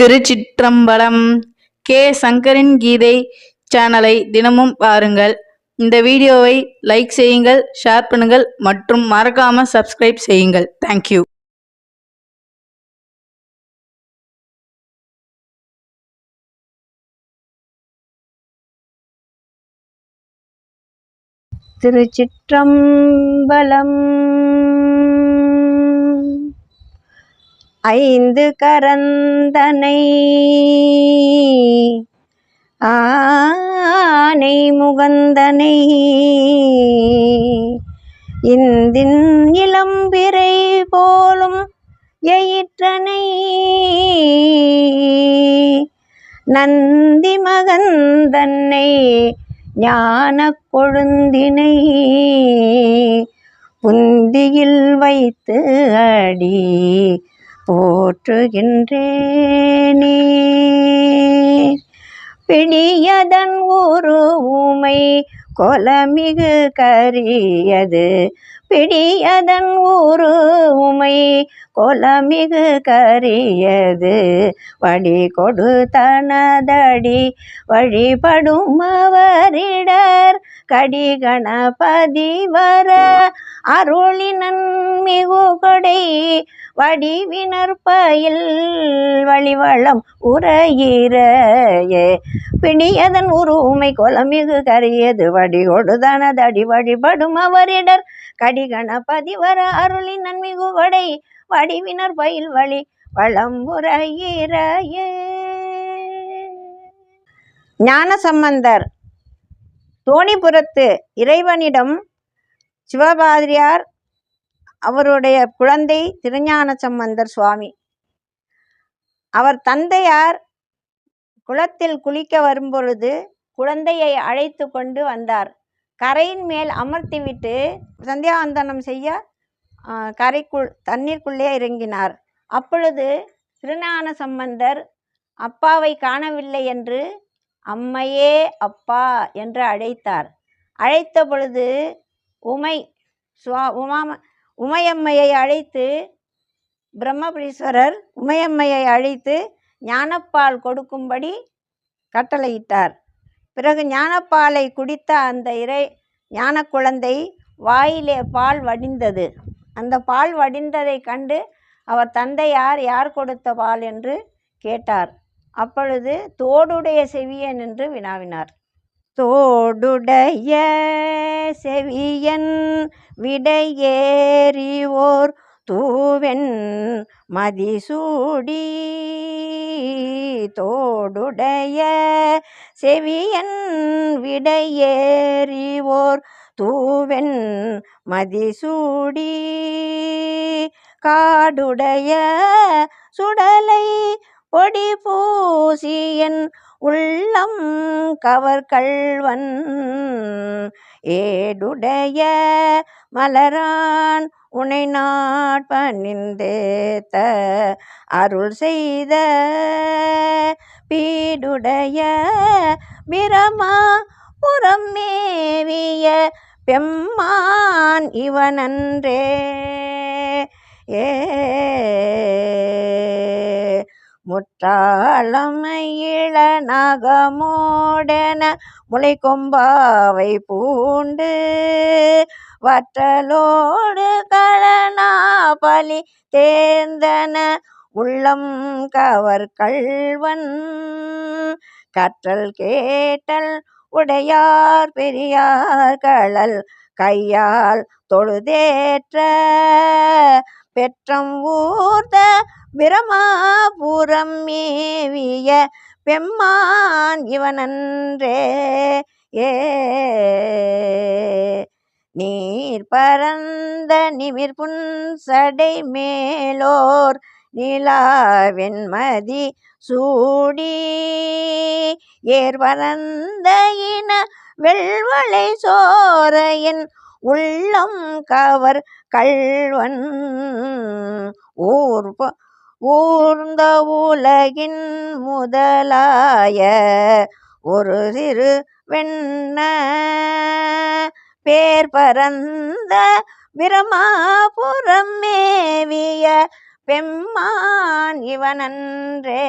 திருச்சிற்றம்பலம் K. சங்கரின் கீதை சேனலை தினமும் பாருங்கள். இந்த வீடியோவை லைக் செய்யுங்கள் ஷேர் பண்ணுங்கள் மற்றும் மறக்காம சப்ஸ்கிரைப் செய்யுங்கள். தேங்க்யூ திருச்சிற்றம்பலம் ஐந்து கரந்தனை ஆனை முகந்தனை இந்தின் இளம்பிறை போலும் எயிற்றனை நந்தி மகந்தன்னை ஞான கொழுந்தினை புந்தியில் வைத்து அடி போற்றுகின்றேனே. பிணியதன் ஒரு ஊமை கொலமிகு கரியது. பிடியதன் ஊரு உமை கொலமிகு கரியது. வடி கொடு தனதடி வழிபடும் அவரிடர் கடி கணபதி வர. அருளினன் மிகு கொடை வடிவினற்பயில் வழிவளம் உரையிறையே. பிணியதன் உருமை கொலமிகு கரியது. வடி கொடுதனதடி வழிபடும் அவரிடர் கடி கணபதி வர அருளின் நன்மிகு வடை வடிவினர் பயில் வழி வளம்புறையிறையே ஞான ஞானசம்பந்தர் தோணிபுரத்து இறைவனிடம் சிவபாதிரியார் அவருடைய குழந்தை திருஞான சம்பந்தர் சுவாமி. அவர் தந்தையார் குளத்தில் குளிக்க வரும்பொழுது குழந்தையை அழைத்து கொண்டு வந்தார். கரையின் மேல் அமர்த்திவிட்டு சந்தியாவந்தனம் செய்ய கரைக்குள் தண்ணீருக்குள்ளே இறங்கினார். அப்பொழுது திருஞான சம்பந்தர் அப்பாவை காணவில்லை என்று அம்மையே அப்பா என்று அழைத்தார். அழைத்த பொழுது உமை சுவா உமாம உமையம்மையை அழைத்து பிரம்மபுரீஸ்வரர் உமையம்மையை அழைத்து ஞானப்பால் கொடுக்கும்படி கட்டளையிட்டார். பிறகு ஞானப்பாலை குடித்த அந்த இறை ஞான குழந்தை வாயிலே பால் வடிந்தது. அந்த பால் வடிந்ததை கண்டு அவர் தந்தையார் யார் கொடுத்த பால்? என்று கேட்டார். அப்பொழுது தோடுடைய செவியன் என்று வினாவினார். தோடுடைய செவியன் விடையேறிவோர் தூவென் மதிசூடி தோடுடைய செவியன் விடையேறிவோர் தூவென் மதிசூடி காடுடைய சுடலை பொடி பூசியன் உள்ளம் கவர்கள்வன் ஏடுடைய மலரான் உனை நாட்பணிந்தேத்த அருள் செய்த பீடுடைய பிரமா புறம் மேவிய பெம்மான் இவனன்றே. ஏ முற்றாளமையிள நகமோடன முளை கொம்பாவை பூண்டு வற்றலோடு களனா பலி தேர்ந்தன உள்ளம் கவர் கள்வன். கற்றல் கேட்டல் உடையார் பெரியார் களல் கையால் தொழுதேற்ற பெற்றம் ஊர்த பிரமாபுரம் மேவிய பெம்மான் இவனன்றே. ஏ நீர் பரந்த நிமிர் புன்சடை மேலோர் நிலாவெண்மதி சூடி. ஏர் பரந்த இன வெள்வளை சோரையின் உள்ளம் கவர் கள்வன். ஊர் ஊர்ந்த உலகின் முதலாய ஒரு சிறு வெண்ண பேர் பரந்த பிரமாபுரம் மேவிய பெம்மான் இவனன்றே.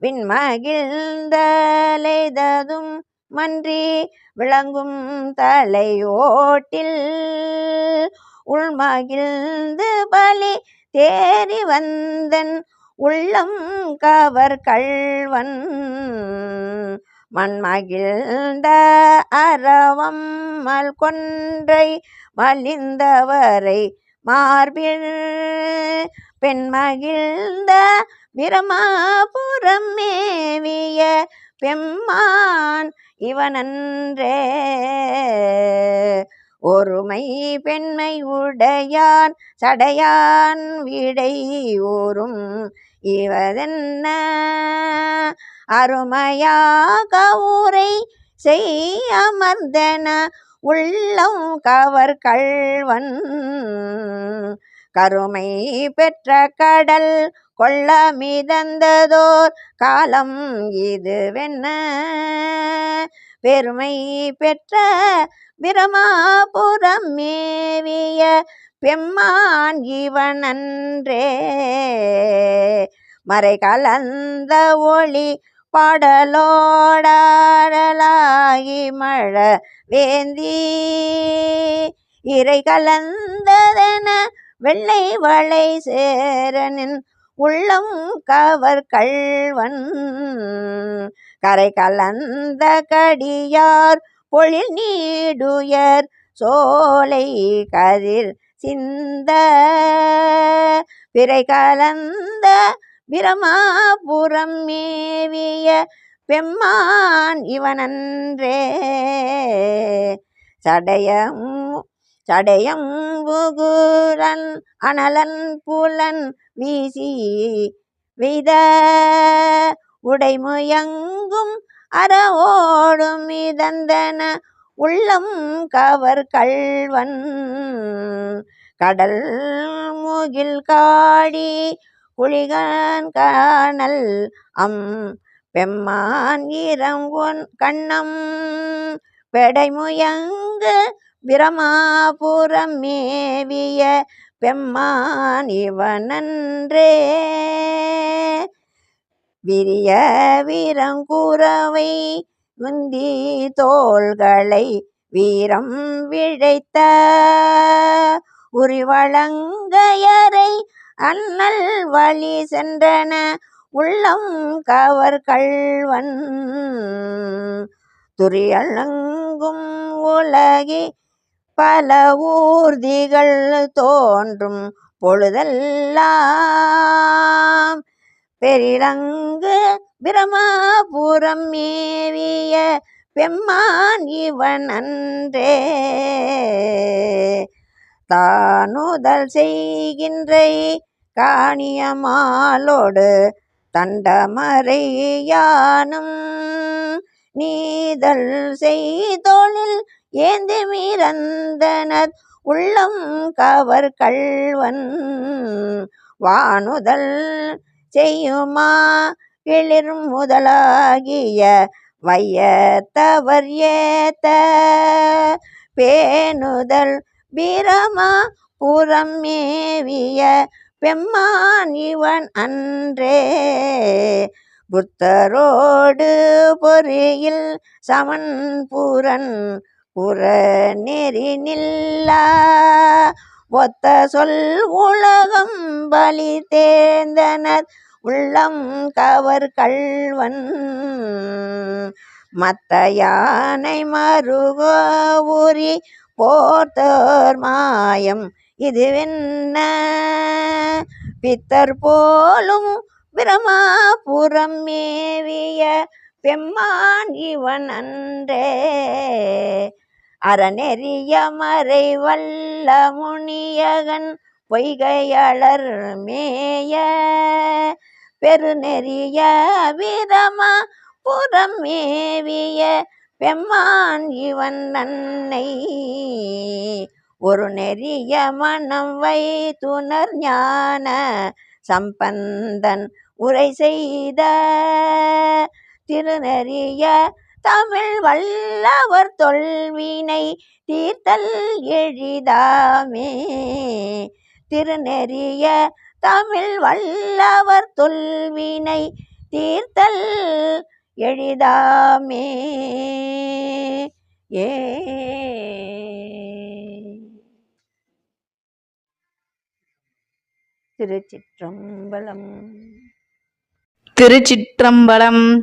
விண்மகிழ்ந்தலைததும் மன்றி விளங்கும் தலையோட்டில் உள்மகிழ்ந்து பலி தேறி வந்தன் உள்ளம் கவர் கள்வன் மண்மகிழ்ந்த அரவம் மல் கொன்றை மலிந்தவரை மார்பில் பெண்மகிழ்ந்த பிரமாபுரம் மேவிய பெம்மான் இவனன்றே. ஒருமை பெண்மை உடையான் சடையான் விடை ஊரும் இவதென்ன? அருமையாக ஊரை செய் அமர்ந்தன உள்ளம் கவர் கள்வன். கருமை பெற்ற கடல் கொள்ள மிதந்ததோர் காலம் இதுவென்ன? பெருமை பெற்ற பிரமாபுரம் மேவிய பெம்மான் இவனன்றே. மறை கலந்த ஒளி பாடலோடாடலாகி மழ வேந்தி. இறை கலந்ததென வெள்ளை வளை சேரனின் உள்ளம் கவர் கள்வன். கரை கலந்த கடியார் பொழில் நீடுயர் சோலை கதிர் சிந்த. பிறை கலந்த பிரமாபுரம் மேவிய பெம்மான் இவனன்றே. சடையம் சடையம்புகுரன் அனலன் புலன் வீசி வித உடைமுயங்கும் அறவோடும் இதந்தன உள்ளம் கவர் கல்வன் கடல் முகில் காடி குளிகன் காணல் அம் பெம்மான் இறங்கொன் கண்ணம் பெடைமுயங்கு பிரமாபுரம் மேவிய பெம்மான் இவனன்றே. விரிய வீரங்குறவை முந்தி தோள்களை வீரம் விழைத்த உரிவழங்கையரை அண்ணல் வழி சென்றன உள்ளம் கவர் கல்வன் துரியலங்கும் உலகி பல ஊர்திகள் தோன்றும் பொழுதெல்லாம். பெரிலங்கு பிரமாபுரம் மேவிய பெம்மான் இவன் அன்றே தானுதல் செய்கின்றை காணியமாலோடு தண்டமறை யானும். நீதல் செய்தொழில் ஏந்தி மீறந்தனர் உள்ளம் கவர் கள்வன். வானுதல் செய்யுமா? கிளிர் முதலாகிய வையத்தவர் ஏத்த. பேணுதல் பிரமா புறம் மேவிய பெம்மான் இவன் அன்றே. புத்தரோடு பொறியில் சமன் புறன் நெறி நில்லா ஒத்த சொல் உலகம் பலி தேர்ந்தனர். உள்ளம் கவர் கல்வன் மத்த யானை மருகோரி போர்த்தோர் மாயம். இதுவென்ன? பித்தர் போலும் பிரமாபுரம் மேவிய பெம்மான் இவன் அன்றே. அறநெறிய மறை வல்ல முனியகன் பொய்கையாளர் மேய பெருநெறிய வீரமா புறம் மேவிய பெம்மான் இவன் நன்னை. ஒரு நெறிய மனம் வைத்துணர் ஞான சம்பந்தன் உரை செய்த திருநெறிய தமிழ் வல்லவர் தொல்வினை தீர்த்தல் எழிதாமே. திருநெறிய தமிழ் வல்லவர் தொல்வினை தீர்த்தல் எளிதாமே ஏ. திருச்சிற்றம்பலம். திருச்சிற்றம்பலம்.